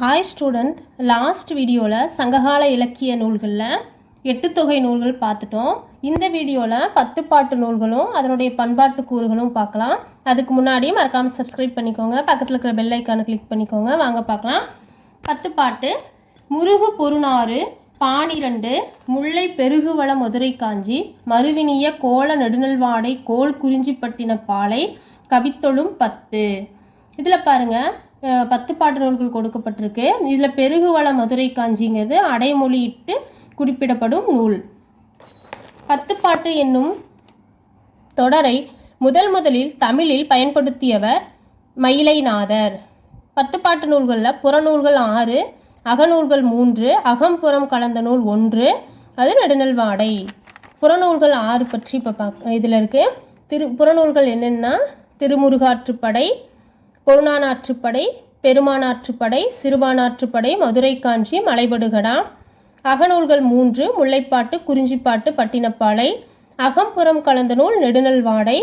Hi student last வீடியோவில் சங்ககால இலக்கிய நூல்களில் எட்டு தொகை நூல்கள் பார்த்துட்டோம். இந்த வீடியோவில் பத்து பாட்டு நூல்களும் அதனுடைய பண்பாட்டு கூறுகளும் பார்க்கலாம். அதுக்கு முன்னாடி மறக்காமல் சப்ஸ்கிரைப் பண்ணிக்கோங்க. பக்கத்தில் இருக்கிற பெல் ஐக்கானை கிளிக் பண்ணிக்கோங்க. வாங்க பார்க்கலாம். பத்து பாட்டு. முருகு பொருநாறு பானிரண்டு முல்லை பெருகுவள மதுரை காஞ்சி மறுவினிய கோல நெடுநல்வாடை கோல் குறிஞ்சிப்பட்டின பாலை கவித்தொழும் பத்து. இதில் பாருங்க. பத்து பாட்டு நூல்கள் கொடுக்கப்பட்டிருக்கு. இதில் பெருகுவள மதுரை காஞ்சிங்கிறது அடைமொழியிட்டு குறிப்பிடப்படும் நூல். பத்து பாட்டு என்னும் தொடரை முதல் முதலில் தமிழில் பயன்படுத்தியவர் மயிலைநாதர். பத்து பாட்டு நூல்களில் புறநூல்கள் ஆறு அகநூல்கள் மூன்று அகம்புறம் கலந்த நூல் ஒன்று அது நெடுநல்வாடை. புறநூல்கள் ஆறு பற்றி இப்போ பார்க்க இதில் இருக்குது திரு புறநூல்கள் என்னென்னா திருமுருகாற்றுப்படை பொருணானாற்றுப்படை பெருமானாற்றுப்படை சிறுபானாற்றுப்படை மதுரை காஞ்சி மலைபடுகடா அகநூல்கள் மூன்று முல்லைப்பாட்டு குறிஞ்சிப்பாட்டு பட்டினப்பாலை அகம்புறம் கலந்த நூல் நெடுநல்வாடை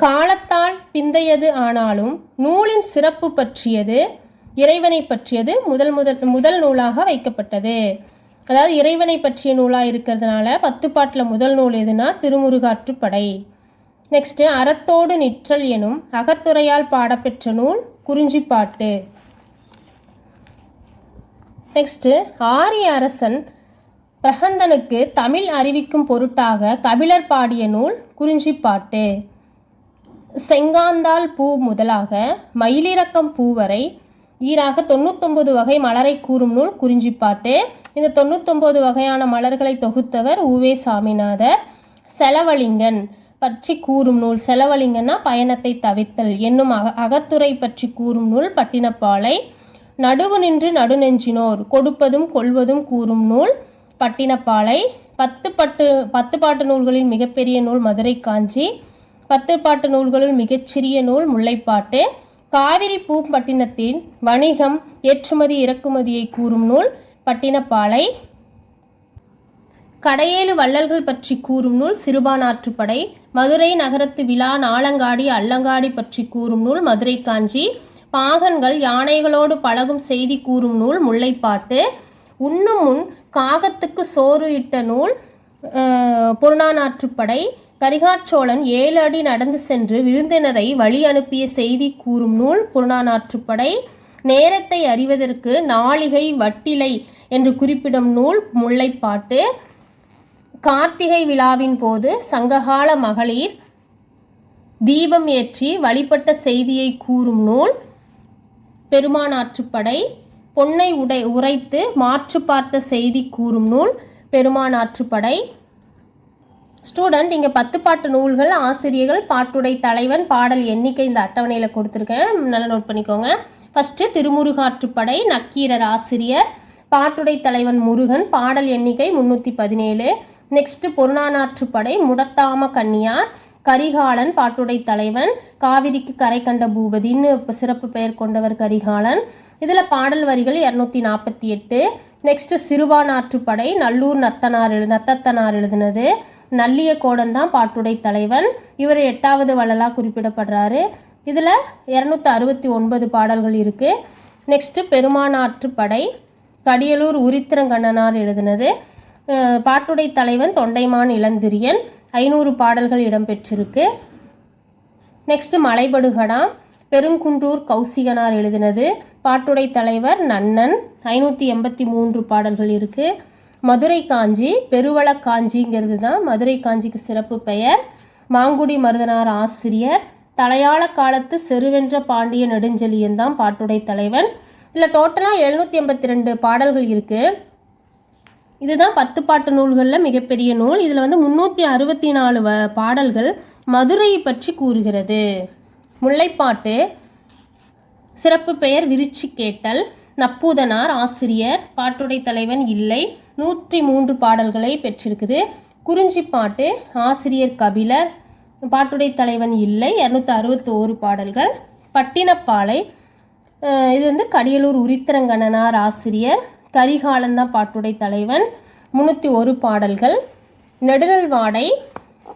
காலத்தால் பிந்தையது ஆனாலும் நூலின் சிறப்பு பற்றியது இறைவனை பற்றியது முதல் முதல் முதல் நூலாக வைக்கப்பட்டது. அதாவது இறைவனை பற்றிய நூலாக இருக்கிறதுனால பத்து பாட்டில் முதல் நூல் எதுனா திருமுருகாற்றுப்படை. நெக்ஸ்ட்டு அறத்தோடு நிற்றல் எனும் அகத்துறையால் பாடப்பெற்ற நூல் குறிஞ்சிப்பாட்டு. நெக்ஸ்ட்டு ஆரிய அரசன் பிரகந்தனுக்கு தமிழ் அறிவிக்கும் பொருட்டாக கபிலர் பாடிய நூல் குறிஞ்சிப்பாட்டு. செங்காந்தாள் பூ முதலாக மயிலிறக்கம் பூ வரை ஈராக தொண்ணூத்தொம்பது வகை மலரை கூறும் நூல் குறிஞ்சிப்பாட்டு. இந்த தொண்ணூத்தொம்பது வகையான மலர்களை தொகுத்தவர் உவே சாமிநாதர். செலவலிங்கன் பற்றி கூறும் நூல் செலவழிங்கன்னா பயணத்தை தவிர்த்தல் என்னும் அக அகத்துறை பற்றி கூறும் நூல் பட்டினப்பாலை. நடுவு நின்று நடுநெஞ்சினோர் கொடுப்பதும் கொள்வதும் கூறும் நூல் பட்டினப்பாலை. பத்து பட்டு பத்து பாட்டு நூல்களில் மிகப்பெரிய நூல் மதுரை காஞ்சி. பத்து பாட்டு நூல்களுள் மிகச்சிறிய நூல் முல்லைப்பாட்டு. காவிரி பூம்பட்டினத்தின் வணிகம் ஏற்றுமதி இறக்குமதியை கூறும் நூல் பட்டினப்பாலை. கடையேழு வள்ளல்கள் பற்றி கூறும் நூல் சிறுபானாற்றுப்படை மதுரை நகரத்து விழா நாளங்காடி அல்லங்காடி பற்றி கூறும் நூல் மதுரை காஞ்சி பாகன்கள் யானைகளோடு பழகும் செய்தி கூறும் நூல் முல்லைப்பாட்டு உண்ணும் முன் காகத்துக்கு சோறு இட்ட நூல் புறநானாற்றுப்படை கரிகாச்சோழன் ஏழு அடி நடந்து சென்று விருந்தினரை வழி அனுப்பிய செய்தி கூறும் நூல் புறநானாற்றுப்படை நேரத்தை அறிவதற்கு நாளிகை வட்டிலை என்று குறிப்பிடும் நூல் முல்லைப்பாட்டு கார்த்திகை விழாவின் போது சங்ககால மகளிர் தீபம் ஏற்றி வழிபட்ட செய்தியை கூறும் நூல் பெருமானாற்றுப்படை பொன்னை உடை உரைத்து மாற்று பார்த்த செய்தி கூறும் நூல் பெருமானாற்றுப்படை ஸ்டூடெண்ட் இங்கே பத்து பாட்டு நூல்கள் ஆசிரியர்கள் பாட்டுடை தலைவன் பாடல் எண்ணிக்கை இந்த அட்டவணையில் கொடுத்துருக்கேன். நல்லா நோட் பண்ணிக்கோங்க. ஃபஸ்ட்டு திருமுருகாற்றுப்படை நக்கீரர் ஆசிரியர் பாட்டுடை தலைவன் முருகன் பாடல் எண்ணிக்கை முந்நூற்றி பதினேழு. நெக்ஸ்ட்டு பொருணானாற்றுப்படை முடத்தாம கன்னியார் கரிகாலன் பாட்டுடை தலைவன் காவிரிக்கு கரை கண்ட பூபதின்னு சிறப்பு பெயர் கொண்டவர் கரிகாலன். இதில் பாடல் வரிகள் இரநூத்தி நாற்பத்தி எட்டு. நெக்ஸ்ட்டு சிறுபானாற்றுப்படை நல்லூர் நத்தனார் எழு நத்தத்தனார் எழுதினது. நல்லிய கோடன் தான் பாட்டுடை தலைவன். இவர் எட்டாவது வள்ளலாக குறிப்பிடப்படுறாரு. இதில் இரநூத்தி அறுபத்தி ஒன்பது பாடல்கள் இருக்குது நெக்ஸ்ட்டு பெருமானாற்றுப்படை கடியலூர் உரித்திரங்கண்ணனார் எழுதினது. பாட்டுடை தலைவன் தொண்டைமான் இளந்திரியன். ஐநூறு பாடல்கள் இடம்பெற்றிருக்கு. நெக்ஸ்ட்டு மலைபடுகடா பெருங்குன்றூர் கௌசிகனார் எழுதினது. பாட்டுடை தலைவர் நன்னன். ஐநூற்றி எண்பத்தி மூன்று பாடல்கள் இருக்குது மதுரை காஞ்சி பெருவள காஞ்சிங்கிறது தான் மதுரை காஞ்சிக்கு சிறப்பு பெயர். மாங்குடி மருதனார் ஆசிரியர். தலையாள காலத்து செருவென்ற பாண்டிய நெடுஞ்செழியன் தான் பாட்டுடை தலைவன். இதில் டோட்டலாக எழுநூற்றி எண்பத்தி ரெண்டு பாடல்கள் இருக்குது இதுதான் பத்து பாட்டு நூல்களில் மிகப்பெரிய நூல். இதில் வந்து முந்நூற்றி அறுபத்தி நாலு வ பாடல்கள் மதுரையை பற்றி கூறுகிறது. முல்லைப்பாட்டு சிறப்பு பெயர் விரிச்சி கேட்டல் நப்பூதனார் ஆசிரியர் பாட்டுடை தலைவன் இல்லை நூற்றி மூன்று பாடல்களை பெற்றிருக்குது. குறிஞ்சிப்பாட்டு ஆசிரியர் கபிலர் பாட்டுடை தலைவன் இல்லை இரநூத்தி அறுபத்தி ஓரு பாடல்கள். பட்டினப்பாலை இது வந்து கடியலூர் உரித்திரங்கண்ணனார் ஆசிரியர் கரிகாலன் தான் பாட்டுடை தலைவன். முந்நூற்றி ஒரு பாடல்கள். நெடுநல்வாடை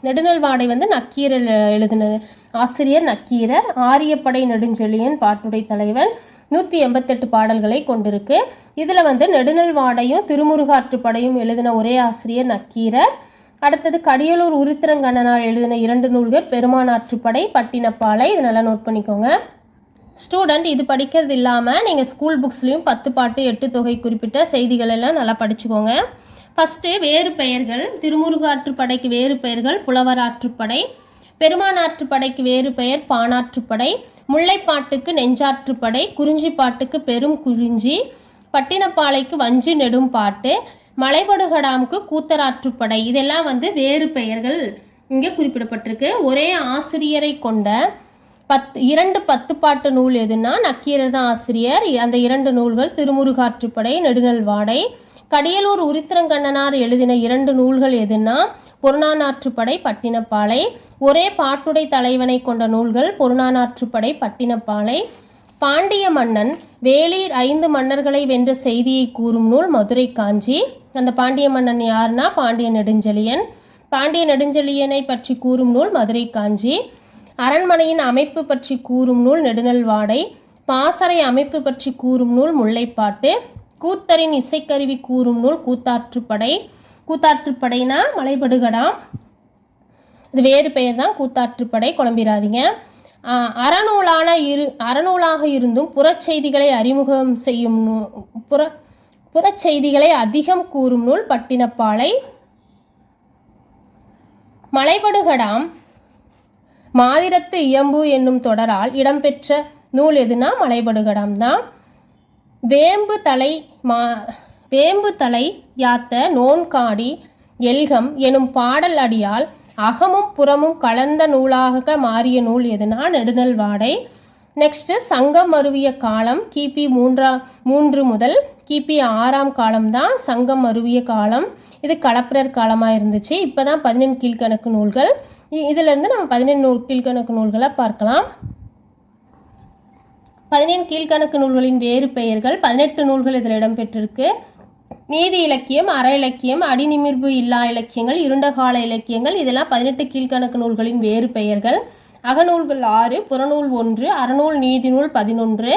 நெடுநல்வாடை வந்து நக்கீரர் எழுதினது. ஆசிரியர் நக்கீரர் ஆரியப்படை நெடுஞ்செழியன் பாட்டுடை தலைவன். நூற்றி எண்பத்தெட்டு பாடல்களை கொண்டிருக்கு. இதில் வந்து நெடுநல்வாடையும் திருமுருகாற்றுப்படையும் எழுதின ஒரே ஆசிரியர் நக்கீரர். அடுத்தது கடியலூர் உருத்திரங்கண்ணனால் எழுதின இரண்டு நூல்கள் பெருமானாற்றுப்படை பட்டினப்பாலை. இது நல்லா நோட் பண்ணிக்கோங்க. ஸ்டூடெண்ட் இது படிக்கிறது இல்லாமல் நீங்கள் ஸ்கூல் புக்ஸ்லேயும் பத்து பாட்டு எட்டு தொகை குறிப்பிட்ட செய்திகள் எல்லாம் நல்லா படிச்சுக்கோங்க. ஃபஸ்ட்டு வேறு பெயர்கள் திருமுருகாற்றுப்படைக்கு வேறு பெயர்கள் புலவராற்றுப்படை பெருமானாற்றுப்படைக்கு வேறு பெயர் பானாற்றுப்படை முல்லைப்பாட்டுக்கு நெஞ்சாற்றுப்படை குறிஞ்சிப்பாட்டுக்கு பெரும் குறிஞ்சி பட்டினப்பாலைக்கு வஞ்சி நெடும் பாட்டு மலைபடுகடாமுக்கு கூத்தராற்றுப்படை இதெல்லாம் வந்து வேறு பெயர்கள் இங்கே குறிப்பிடப்பட்டிருக்கு. ஒரே ஆசிரியரை கொண்ட பத் இரண்டு பத்து பாட்டு நூல் எதுனா நக்கீரதான் ஆசிரியர். அந்த இரண்டு நூல்கள் திருமுருகாற்றுப்படை நெடுநல்வாடை. கடியலூர் உரித்திரங்கண்ணனார் எழுதின இரண்டு நூல்கள் எதுனா பொருணானாற்றுப்படை பட்டினப்பாலை. ஒரே பாட்டுடை தலைவனை கொண்ட நூல்கள் பொருணானாற்றுப்படை பட்டினப்பாலை. பாண்டிய மன்னன் வேளிர் ஐந்து மன்னர்களை வென்ற செய்தியை கூறும் நூல் மதுரை காஞ்சி அந்த பாண்டிய மன்னன் யாருன்னா பாண்டிய நெடுஞ்செழியன். பாண்டிய நெடுஞ்செழியனை பற்றி கூறும் நூல் மதுரை காஞ்சி அரண்மனையின் அமைப்பு பற்றி கூறும் நூல் நெடுநல்வாடை பாசறை அமைப்பு பற்றி கூறும் நூல் முல்லைப்பாட்டு கூத்தரின் இசைக்கருவி கூறும் நூல் கூத்தாற்றுப்படை. கூத்தாற்றுப்படைனா மலைபடுகடாம் இது வேறு பெயர் தான் கூத்தாற்றுப்படை குழம்பிடாதீங்க அறநூலான இரு அறநூலாக இருந்தும் புறச்செய்திகளை அறிமுகம் செய்யும் புற புறச்செய்திகளை அதிகம் கூறும் நூல் பட்டினப்பாலை. மலைபடுகடாம் மாதிரத்து இயம்பு என்னும் தொடரால் இடம்பெற்ற நூல் எதுனா? மலைபடுகடம் தான். வேம்பு தலை மா வேம்பு தலை யாத்த நோன்காடி எல்கம் எனும் பாடல் அடியால் அகமும் புறமும் கலந்த நூலாக மாறிய நூல் எதுனா? நெடுநல்வாடை நெக்ஸ்ட்டு சங்கம் அருவிய காலம் கிபி மூன்றா மூன்று முதல் கிபி ஆறாம் காலம் தான் சங்கம் அருவிய காலம். இது கலப்பிரர் காலமாக இருந்துச்சு. இப்போ தான் பதினெண் கீழ்கணக்கு நூல்கள். இதிலிருந்து நம்ம பதினெண் நூல் கீழ்கணக்கு நூல்களை பார்க்கலாம். பதினேழு கீழ்கணக்கு நூல்களின் வேறு பெயர்கள் பதினெட்டு நூல்கள் இதில் இடம்பெற்றிருக்கு. நீதி இலக்கியம் அற இலக்கியம் அடிநிமிர்வு இல்லா இலக்கியங்கள் இருண்டகால இலக்கியங்கள் இதெல்லாம் பதினெட்டு கீழ்கணக்கு நூல்களின் வேறு பெயர்கள். அகநூல்கள் ஆறு புறநூல் ஒன்று அறநூல் நீதிநூல் பதினொன்று.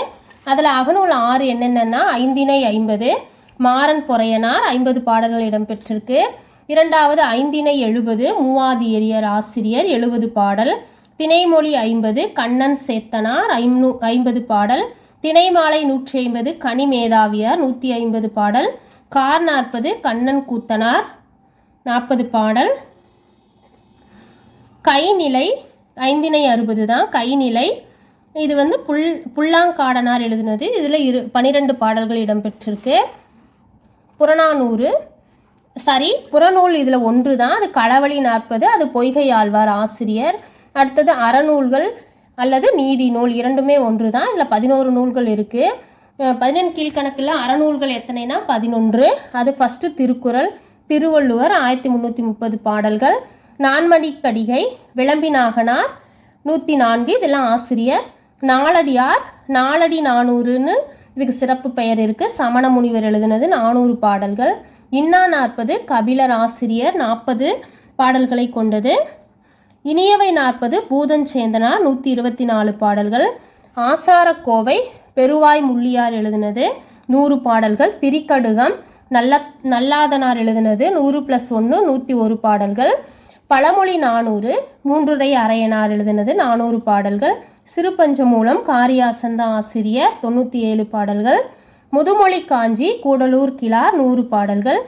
அதில் அகநூல் ஆறு என்னென்னன்னா ஐந்தினை ஐம்பது மாறன் பொறையனார் ஐம்பது பாடல்கள் இடம்பெற்றிருக்கு. இரண்டாவது ஐந்தினை எழுபது மூவாதி எரியர் ஆசிரியர் எழுபது பாடல் திணைமொழி ஐம்பது கண்ணன் சேத்தனார் ஐநூ ஐம்பது பாடல் திணைமாலை நூற்றி ஐம்பது கனி மேதாவியார் நூற்றி ஐம்பது பாடல் கார் நாற்பது கண்ணன் கூத்தனார் நாற்பது பாடல். கைநிலை ஐந்தினை அறுபது தான் கைநிலை. இது வந்து புல் புல்லாங்காடனார் எழுதினது. இதில் இரு பனிரெண்டு பாடல்கள் இடம்பெற்றிருக்கு. புறநானூறு சரி புறநூல் இதில் ஒன்று தான் அது களவழி நாற்பது அது பொய்கை ஆழ்வார் ஆசிரியர். அடுத்தது அறநூல்கள் அல்லது நீதி நூல் இரண்டுமே ஒன்று தான் இதில் பதினோரு நூல்கள் இருக்குது பதினெண் கீழ்கணக்கில் அறநூல்கள் எத்தனைனா பதினொன்று. அது ஃபஸ்ட்டு திருக்குறள் திருவள்ளுவர் ஆயிரத்தி முந்நூற்றி முப்பது பாடல்கள். நான்மணிக்கடிகை விளம்பினாகனார் நூற்றி நான்கு இதெல்லாம் ஆசிரியர். நாலடியார் நாலடி நானூறுன்னு இதுக்கு சிறப்பு பெயர் இருக்குது சமண முனிவர் எழுதினது நானூறு பாடல்கள். இன்னா நாற்பது கபிலர் ஆசிரியர் நாற்பது பாடல்களை கொண்டது. இனியவை நாற்பது பூதஞ்சேந்தனார் நூற்றி இருபத்தி நாலு பாடல்கள். ஆசாரக்கோவை பெருவாய் முள்ளியார் எழுதினது நூறு பாடல்கள். திரிக்கடுகம் நல்ல நல்லாதனார் எழுதினது நூறு ப்ளஸ் ஒன்று நூற்றி ஒரு பாடல்கள். பழமொழி நானூறு மூன்றுரை அரையனார் எழுதினது நானூறு பாடல்கள். சிறுபஞ்சமூலம் காரியாசந்த ஆசிரியர் தொண்ணூற்றி ஏழு பாடல்கள். முதுமொழி காஞ்சி கூடலூர் கிலா நூறு பாடல்கள்.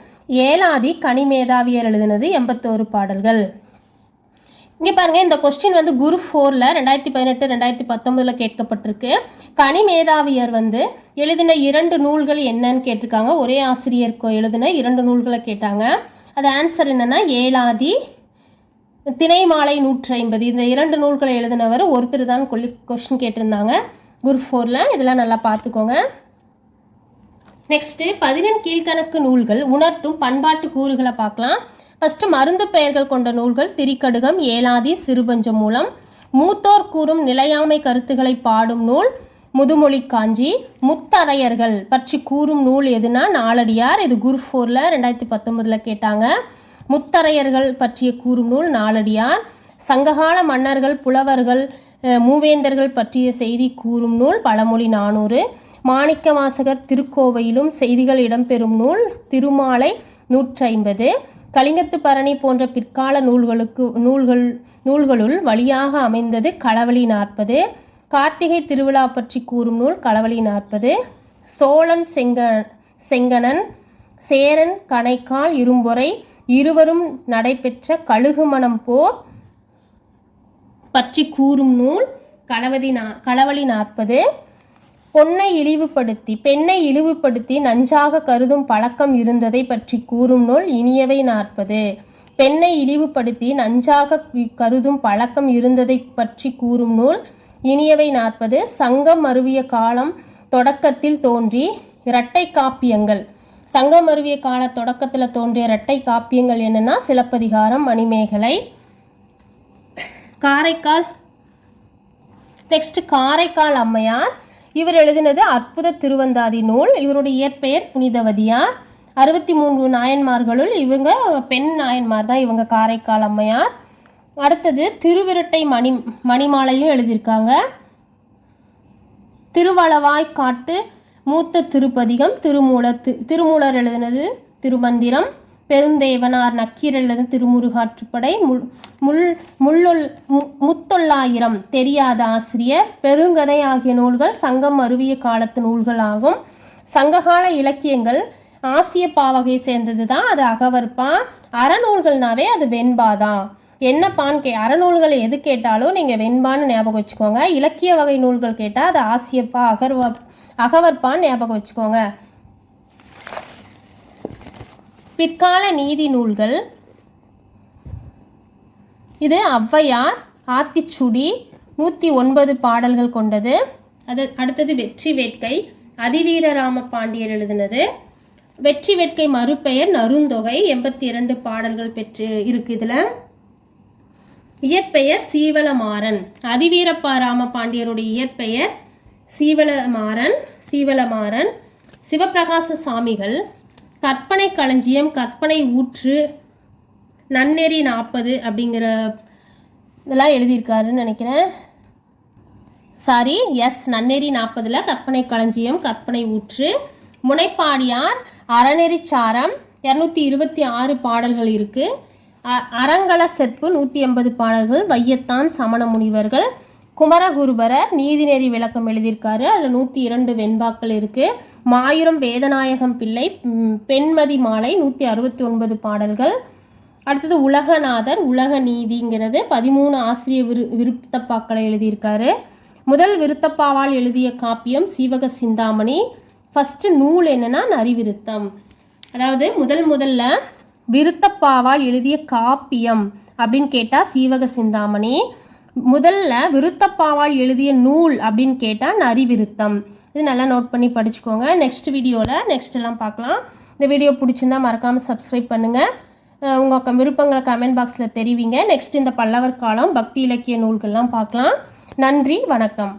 ஏலாதி கனிமேதாவியர் எழுதினது எண்பத்தோரு பாடல்கள். இங்கே பாருங்கள் இந்த கொஸ்டின் வந்து குரு ஃபோரில் ரெண்டாயிரத்தி பதினெட்டு ரெண்டாயிரத்தி பத்தொன்பதில் கேட்கப்பட்டிருக்கு. கனி மேதாவியர் வந்து எழுதின இரண்டு நூல்கள் என்னன்னு கேட்டிருக்காங்க. ஒரே ஆசிரியர் எழுதின இரண்டு நூல்களை கேட்டாங்க. அது ஆன்சர் என்னென்னா ஏலாதி திணைமாலை நூற்றி ஐம்பது இந்த இரண்டு நூல்களை எழுதினவர் ஒருத்தர் தான் கொல்லி கொஸ்டின் கேட்டிருந்தாங்க. குரு ஃபோரில் இதெல்லாம் நல்லா பார்த்துக்கோங்க. நெக்ஸ்ட்டு பதினெண் கீழ்கணக்கு நூல்கள் உணர்த்தும் பண்பாட்டு கூறுகளை பார்க்கலாம். ஃபஸ்ட்டு மருந்து பெயர்கள் கொண்ட நூல்கள் திரிக்கடுகம் ஏலாதி சிறுபஞ்சம் மூலம் மூத்தோர் கூறும் நிலையாமை கருத்துக்களை பாடும் நூல் முதுமொழி காஞ்சி முத்தரையர்கள் பற்றி கூறும் நூல் எதுனா நாலடியார் இது குரு ஃபோரில் ரெண்டாயிரத்தி பத்தொன்பதில் கேட்டாங்க. முத்தரையர்கள் பற்றிய கூறும் நூல் நாலடியார் சங்ககால மன்னர்கள் புலவர்கள் மூவேந்தர்கள் பற்றிய செய்தி கூறும் நூல் பழமொழி நானூறு. மாணிக்க வாசகர் திருக்கோவையிலும் செய்திகள் இடம்பெறும் நூல் திருமாலை நூற்றைம்பது. கலிங்கத்து பரணி போன்ற பிற்கால நூல்களுக்கு நூல்கள் நூல்களுள் வழியாக அமைந்தது களவழி நாற்பது. கார்த்திகை திருவிழா பற்றி கூறும் நூல் களவழி நாற்பது. சோழன் செங்க செங்கணன் சேரன் கணைக்கால் இரும்பொறை இருவரும் நடைபெற்ற கழுகுமணம் போர் பற்றி கூறும் நூல் களவதி நா களவழி நாற்பது. பொன்னை இழிவுபடுத்தி பெண்ணை இழிவுபடுத்தி நஞ்சாக கருதும் பழக்கம் இருந்ததை பற்றி கூறும் நூல் இனியவை நாற்பது. பெண்ணை இழிவுபடுத்தி நஞ்சாக கருதும் பழக்கம் இருந்ததை பற்றி கூறும் நூல் இனியவை நாற்பது. சங்கம் மருவிய காலம் தொடக்கத்தில் தோன்றி இரட்டை காப்பியங்கள். சங்கம் அருவிய கால தொடக்கத்தில் தோன்றிய இரட்டை காப்பியங்கள் என்னென்னா சிலப்பதிகாரம் மணிமேகலை காரைக்கால். நெக்ஸ்ட் காரைக்கால் அம்மையார். இவர் எழுதினது அற்புத திருவந்தாதி நூல். இவருடைய இயற்பெயர் புனிதவதியார். அறுபத்தி மூன்று நாயன்மார்களுள் இவங்க பெண் நாயன்மார் தான் இவங்க காரைக்கால் அம்மையார். அடுத்தது திருவிரட்டை மணி மணிமாலையும் எழுதியிருக்காங்க. திருவளவாய் காட்டு மூத்த திருப்பதிகம் திருமூல திருமூலர் எழுதினது திருமந்திரம். பெருந்தேவனார் நக்கீரல்லது திருமுருகாற்றுப்படை. முள் முள் முள்ளொல் மு- முத்தொள்ளாயிரம் தெரியாத ஆசிரியர். பெருங்கதை ஆகிய நூல்கள் சங்கம் அருவிய காலத்து நூல்களாகும். சங்ககால இலக்கியங்கள் ஆசிய பாவகை சேர்ந்தது தான் அது அகவற்பா. அறநூல்கள்னாவே அது வெண்பாதான் என்னப்பான்னு கே அறநூல்கள் எது கேட்டாலும் நீங்கள் வெண்பான்னு ஞாபகம் வச்சுக்கோங்க. இலக்கிய வகை நூல்கள் கேட்டால் அது ஆசியப்பா அகர்வ அகவற்பான்னு ஞாபகம் வச்சுக்கோங்க. பிற்கால நீதி நூல்கள். இது ஔவையார் ஆத்திச்சுடி நூற்றி ஒன்பது பாடல்கள் கொண்டது. அது அடுத்தது வெற்றி வேட்கை அதிவீரராம பாண்டியர் எழுதினது. வெற்றி வேட்கை மறுபெயர் நருந்தொகை எண்பத்தி இரண்டு பாடல்கள் பெற்று இருக்கு இதில். இயற்பெயர் சீவலமாறன். அதிவீரப்பா ராமபாண்டியருடைய இயற்பெயர் சீவலமாறன் சீவலமாறன் சிவப்பிரகாச சாமிகள் கற்பனை களஞ்சியம் கற்பனை ஊற்று நன்னெறி நாற்பது அப்படிங்கிற இதெல்லாம் எழுதியிருக்காருன்னு நினைக்கிறேன். சாரி எஸ் நன்னெறி நாற்பதில் கற்பனை களஞ்சியம் கற்பனை ஊற்று. முனைப்பாடியார் அறநெறிச்சாரம் இரநூத்தி இருபத்தி ஆறு பாடல்கள் இருக்குது அறங்கல செப்பு நூற்றி எண்பது பாடல்கள் வையத்தான் சமண முனிவர்கள். குமரகுருபரை நீதிநெறி விளக்கம் எழுதியிருக்காரு. அதில் நூற்றி இரண்டு வெண்பாக்கள் இருக்குது மாயூரம் வேதநாயகம் பிள்ளை பெண்மதி மாலை நூற்றி அறுபத்தி ஒன்பது பாடல்கள். அடுத்தது உலகநாதர் உலக நீதிங்கிறது பதிமூணு ஆசிரிய விரு விருத்தப்பாக்களை எழுதியிருக்காரு. முதல் விருத்தப்பாவால் எழுதிய காப்பியம் சீவக சிந்தாமணி. ஃபஸ்ட்டு நூல் என்னன்னா நரிவிருத்தம். அதாவது முதல் முதல்ல விருத்தப்பாவால் எழுதிய காப்பியம் அப்படின்னு கேட்டால் சீவக சிந்தாமணி. முதல்ல விருத்தப்பாவால் எழுதிய நூல் அப்படின்னு கேட்டால் நரிவிருத்தம். இது நல்லா நோட் பண்ணி படிச்சுக்கோங்க. நெக்ஸ்ட் வீடியோவில் நெக்ஸ்ட் எல்லாம் பார்க்கலாம். இந்த வீடியோ பிடிச்சிருந்தா மறக்காமல் சப்ஸ்கிரைப் பண்ணுங்கள் உங்கள் விருப்பங்களை கமெண்ட் பாக்ஸில் தெரிவிங்க. நெக்ஸ்ட் இந்த பல்லவர் காலம் பக்தி இலக்கிய நூல்கள்லாம் பார்க்கலாம். நன்றி வணக்கம்.